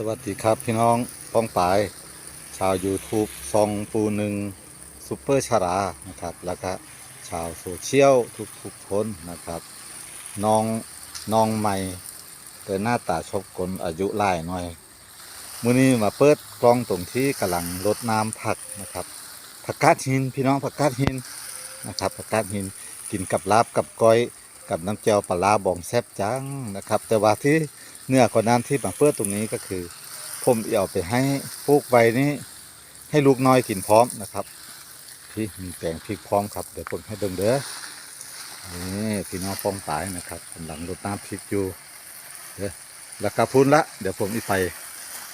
สวัสดีครับพี่น้องป้องปาย ชาว YouTube ซองปูหนึ่งซูเปอร์ชารานะครับ แล้วก็ชาวโซเชียลทุกๆคนนะครับน้องน้องใหม่แต่หน้าตาชอบกลอายุหลายหน่อย มื้อนี้มาเปิดกล้องตรงที่กำลังรดน้ำผักนะครับ ผักกาดหินพี่น้องผักกาดหินนะครับผักกาดหินกินกับลาบกับก้อย กับน้ำเจียวปลาบองแซบจังนะครับ แต่ว่าที่เนื้อกว่านั้นที่มาเปิดตรงนี้ก็คือ ผมเอาไปให้ปลูกใบนี้ให้ลูกน้อยกินพร้อมนะครับพี่มีแปลงพริกพร้อมครับ เดี๋ยวผมให้เบิ่งเด้อนี่พี่น้องป้องตายนะครับกำลังรดน้ำพริกอยู่เด้อแล้วก็พูนละเดี๋ยวผมอีไป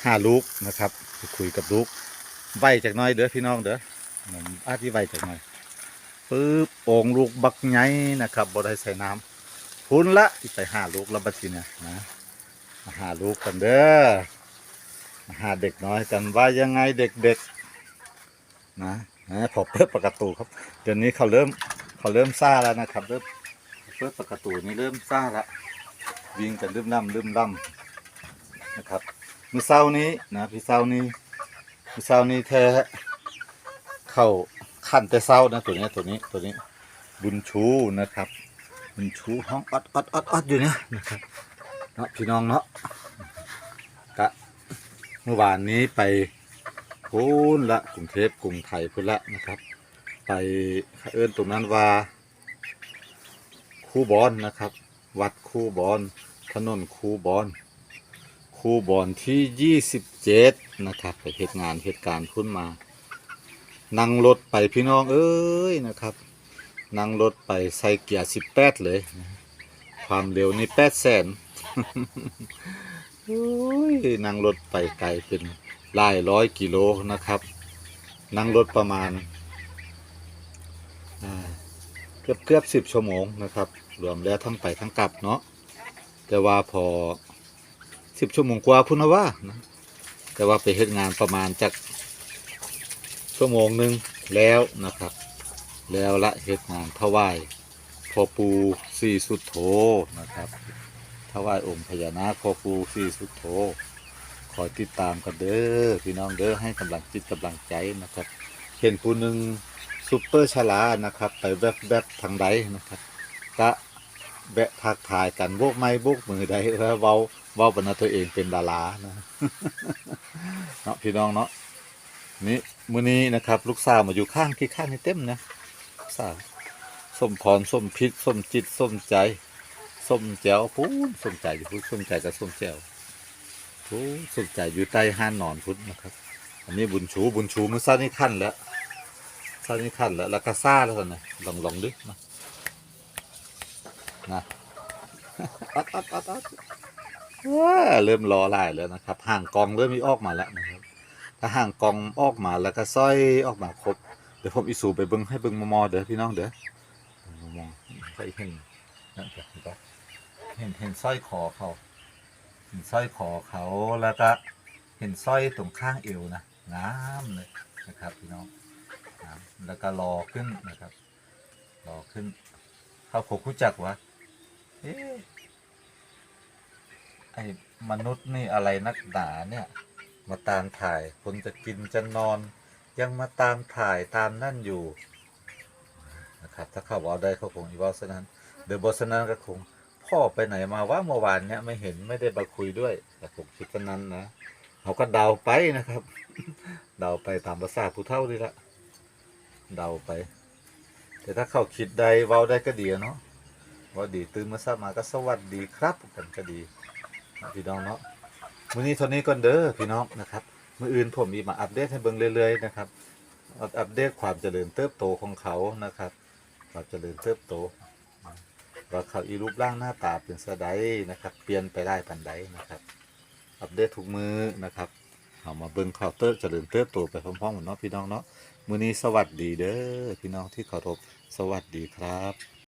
ห้าลูกนะครับคุยกับลูกใบจากน้อยเด้อพี่น้องเด้อผมอาที่ใบจากน้อยปึ๊บโอ่งลูกบักไงนะครับบ่ได้ใส่น้ำ พูนละอีไปหาลูกแล้วบัดทีเนี่ยนะมาหาลูกกันเด้อมาหาเด็กน้อยกันว่ายังไงเด็กๆนะนะพอเปิดประตูครับ เดี๋ยวนี้เขาเริ่มเขาเริ่มซ่าแล้วนะครับเริ่มเปิดประตูนี้เริ่มซ่าละวิ่งกันลืมล่ำลืมล่ำนะครับมือเศร้านี้นะพี่เศร้านี้มือเศร้านี้แท้เข้าขั้นแต่เศร้านะตัวนี้ตัวนี้ตัวนี้บุญชูนะครับ บุญชูห้องอดอดอดอดอยู่เนี่ยนะครับเนาะพี่น้องเนาะกะเมื่อวานนี้ไปพูนละกรุงเทพกรุงไทยพูนละนะครับ ไปเอิ้นตรงนั้นว่าคูบอนนะครับ วัดคูบอนถนนคูบอนคูบอนที่ยี่สิบเจ็ดนะครับไปเหตุงานเหตุการณ์ขึ้นมา นั่งรถไปพี่น้องเอ้ยนะครับ นั่งรถไปใส่เกียร์สิบแปดเลย ความเร็วนี่แปดแสนนั่งรถไปไกลเป็นหลายร้อยกิโลนะครับ นั่งรถประมาณเกือบเกือบสิบชั่วโมงนะครับ รวมแล้วทั้งไปทั้งกลับเนาะแต่ว่าพอสิบชั่วโมงกว่าพุ่นะว่านะแต่ว่าไปเฮ็ดงานประมาณจากชั่วโมงหนึ่งแล้วนะครับ แล้วละเฮ็ดงานถวายพ่อปูสี่สุดโถนะครับถวายองค์พญานาคพ่อครูสี่สุดโธขอติดตามกันเด้อพี่น้องเด้อให้กำลังจิตกำลังใจนะครับ เห็นผู้หนึ่งซุปเปอร์ชลานะครับ ไปแวบแบบทางใดนะครับก็แบะทักทายกันโบกไม้โบกมือใดแล้วเว้าเว้าบรรณาตัวเองเป็นดารานะเนาะพี่น้องเนาะนี่มื้อนี้นะครับ ลูกสาวมาอยู่ข้างที่ข้างนี่เต็มนะ สาวส้มพรส้มพิษส้มจิตส้มใจส้มแจ๋วพูนส้มใจอยู่พูนส้มใจกับส้มแจ๋วพูนส้มใจอยู่ใต้ห้านนอนพุทธนะครับ อันนี้บุญชูบุญชูมันซ่านี่ขั้นแล้วซ่านี่ขั้นแล้วแล้วก็ซ่าแล้วนะลองลองดินะนะอัดอัดอัดอัดเริ่มรอลายแล้วนะครับ ห่างกองเริ่มมีออกมาแล้วนะครับ ถ้าห่างกองออกมาแล้วก็สร้อยออกมาครบ ดี๋ยวผมอีสูไปเบิ้งให้เบิ้งมอมอเด้อพี่น้องเด้อมอมอใส่เห็นนั่นจ้ะเห็นปะเห็นเห็นสร้อยคอเขาเห็นสร้อยคอเขาแล้วก็เห็นสร้อยตรงข้างเอวนะงามเลยนะครับพี่น้องแล้วก็รอขึ้นนะครับ รอขึ้น เขาคงรู้จักวะเอ๊ะไอ้มนุษย์นี่อะไรนักหนาเนี่ย มาตามถ่ายคนจะกินจะนอน ยังมาตามถ่ายตามนั่นอยู่นะครับถ้าเขาเอาได้เขาคงอีว่าซะนั้นเดยวบทสนั้นก็คงพ่อไปไหนมาว่าเมื่อวานเนี้ยไม่เห็นไม่ได้มาคุยด้วยแต่ผมคิดว่านั้นนะเขาก็เดาไปนะครับ เดาไปตามภาษาผู้เฒ่าดีละเดาไป แต่ถ้าเขาคิดใดเว้าได้ก็ดีเนาะว่าดีตื่นมาทราบมาก็สวัสดีครับกันก็ดีพี่น้องเนาะมื้อนี้เท่านี้ก่อนเด้อพี่น้องนะครับ มื้ออื่นผมมีมาอัปเดตให้เบิ่งเรื่อยๆนะครับ อัปเดตความเจริญเติบโตของเขานะครับ ความเจริญเติบโต ว่าเขาอีรูปร่างหน้าตาเป็นสะใดนะครับ เปลี่ยนไปได้ปันใดนะครับ อัปเดตทุกมือนะครับเอามาเบิ่งข่าวเติร์เจริญเติบโตไปพร้อมๆกันเนาะพี่น้องเนาะมื้อนี้สวัสดีเด้อพี่น้องที่เคารพสวัสดีครับ